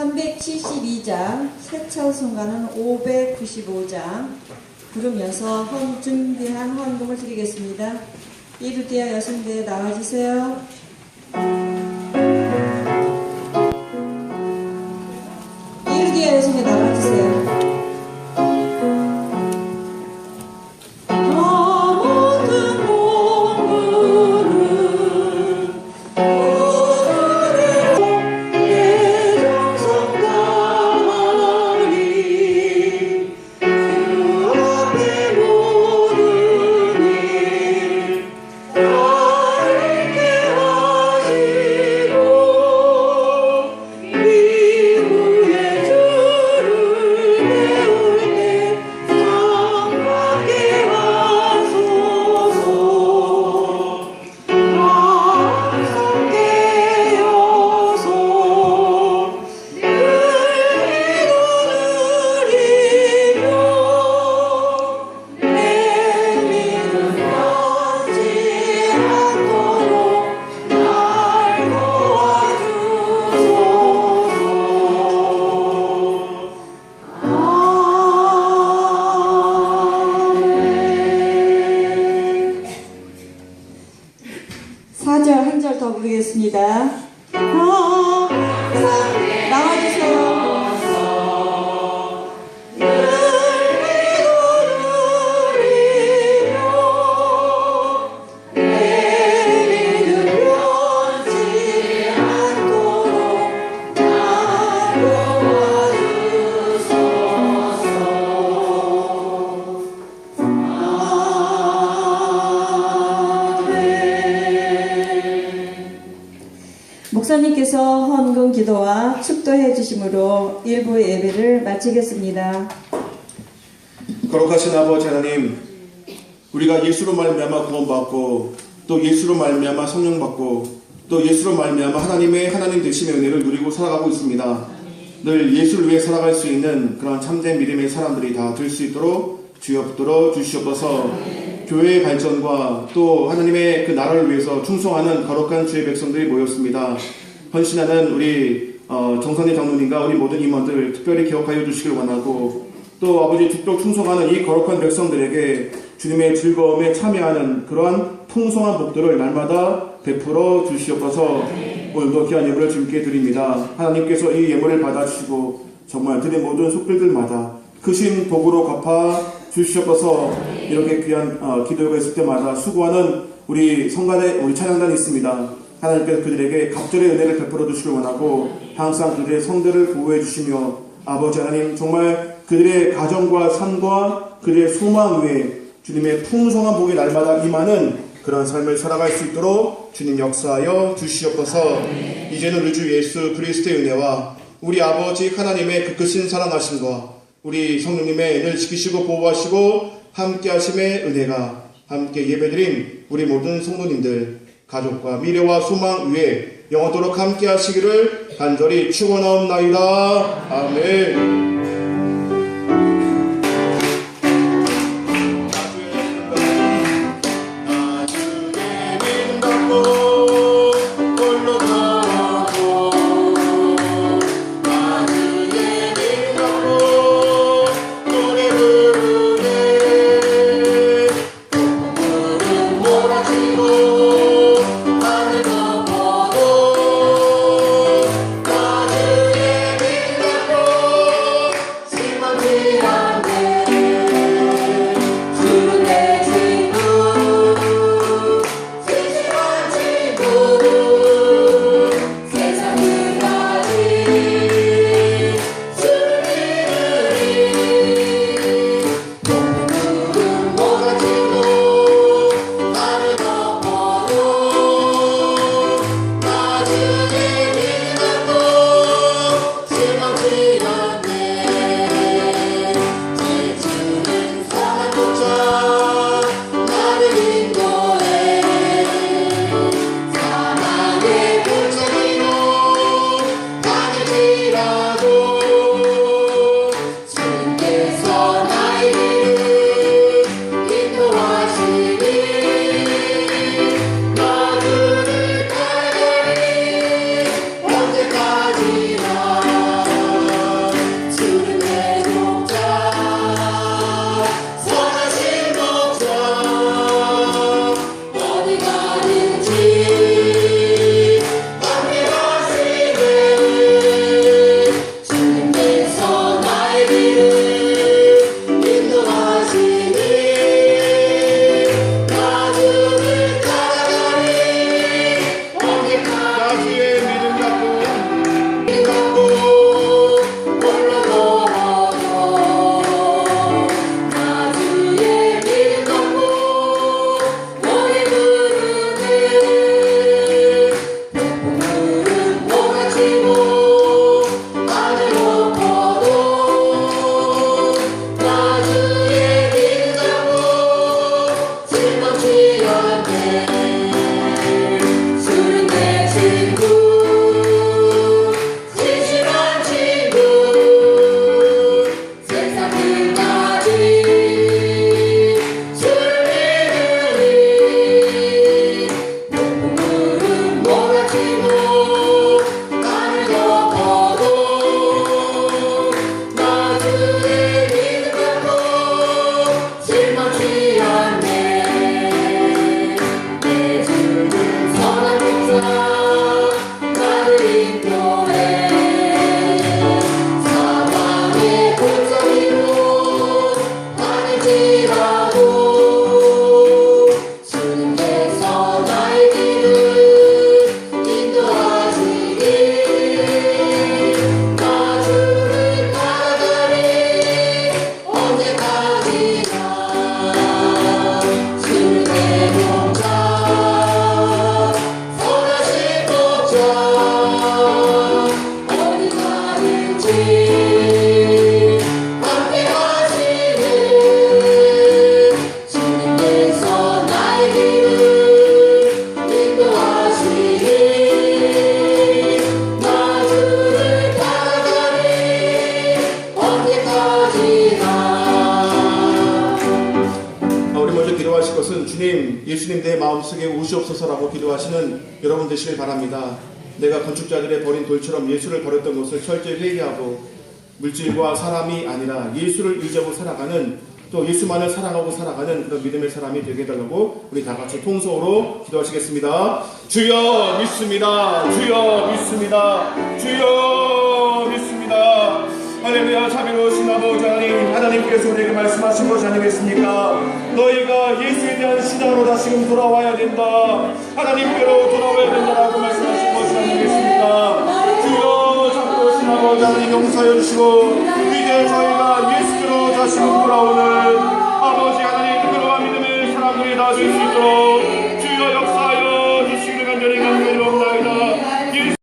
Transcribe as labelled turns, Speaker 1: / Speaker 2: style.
Speaker 1: 372장, 세차순가는 595장, 부르면서 헌, 준비한 헌금을 드리겠습니다. 이루디아 여성대 나와주세요. 이루디아 여성대 나와주세요. 목사님께서 헌금 기도와 축도해 주심으로 일부 예배를 마치겠습니다.
Speaker 2: 거룩하신 아버지 하나님, 우리가 예수로 말미암아 구원받고 또 예수로 말미암아 성령 받고 또 예수로 말미암아 하나님의 하나님 되심의 은혜를 누리고 살아가고 있습니다. 늘 예수를 위해 살아갈 수 있는 그런 참된 믿음의 사람들이 다 될 수 있도록 주여 붙들어 주시옵소서. 교회의 발전과 또 하나님의 그 나라를 위해서 충성하는 거룩한 주의 백성들이 모였습니다. 헌신하는 우리 어, 정선희 장로님과 우리 모든 임원들 특별히 기억하여 주시길 원하고 또 아버지 죽도록 충성하는 이 거룩한 백성들에게 주님의 즐거움에 참여하는 그러한 풍성한 복들을 날마다 베풀어 주시옵소서 오늘도 귀한 예물을 주님께 드립니다. 하나님께서 이 예물을 받아주시고 정말 그의 모든 속들들마다 크신 복으로 갚아 주시옵소서 이렇게 귀한 어, 기도가 있을 때마다 수고하는 우리 성가대 우리 찬양단이 있습니다. 하나님께서 그들에게 갑절의 은혜를 베풀어 주시길 원하고 항상 그들의 성들을 보호해 주시며 아버지 하나님 정말 그들의 가정과 삶과 그들의 소망 위에 주님의 풍성한 복이 날마다 임하는 그런 삶을 살아갈 수 있도록 주님 역사하여 주시옵소서. 이제는 우리 주 예수 그리스도의 은혜와 우리 아버지 하나님의 그 크신 사랑하심과 우리 성령님의 늘 지키시고 보호하시고 함께 하심의 은혜가 함께 예배드린 우리 모든 성도님들 가족과 미래와 소망 위에 영원토록 함께 하시기를 간절히 축원하옵나이다. 아멘. Lord. 마음속에 오시옵소서라고 기도하시는 여러분 되시길 바랍니다. 내가 건축자들의 버린 돌처럼 예수를 버렸던 것을 철저히 회개하고 물질과 사람이 아니라 예수를 의지하고 살아가는 또 예수만을 사랑하고 살아가는 그런 믿음의 사람이 되게 해달라고 우리 다 같이 통성으로 기도하시겠습니다. 주여 믿습니다. 주여 믿습니다. 주여. 할렐루야 자비로우신 아버지 하나님 하나님께서 내게 말씀하신 것이 아니겠습니까? 너희가 예수에 대한 신앙으로 다시금 돌아와야 된다. 하나님께로 돌아와야 된다라고 말씀하신 것이 아니겠습니까? 주여 자비로우신 아버지 하나님 용서해 주시고 이제 저희가 예수께로 다시금 돌아오는 아버지 하나님 그러한 믿음의 사랑을 다질 수 있도록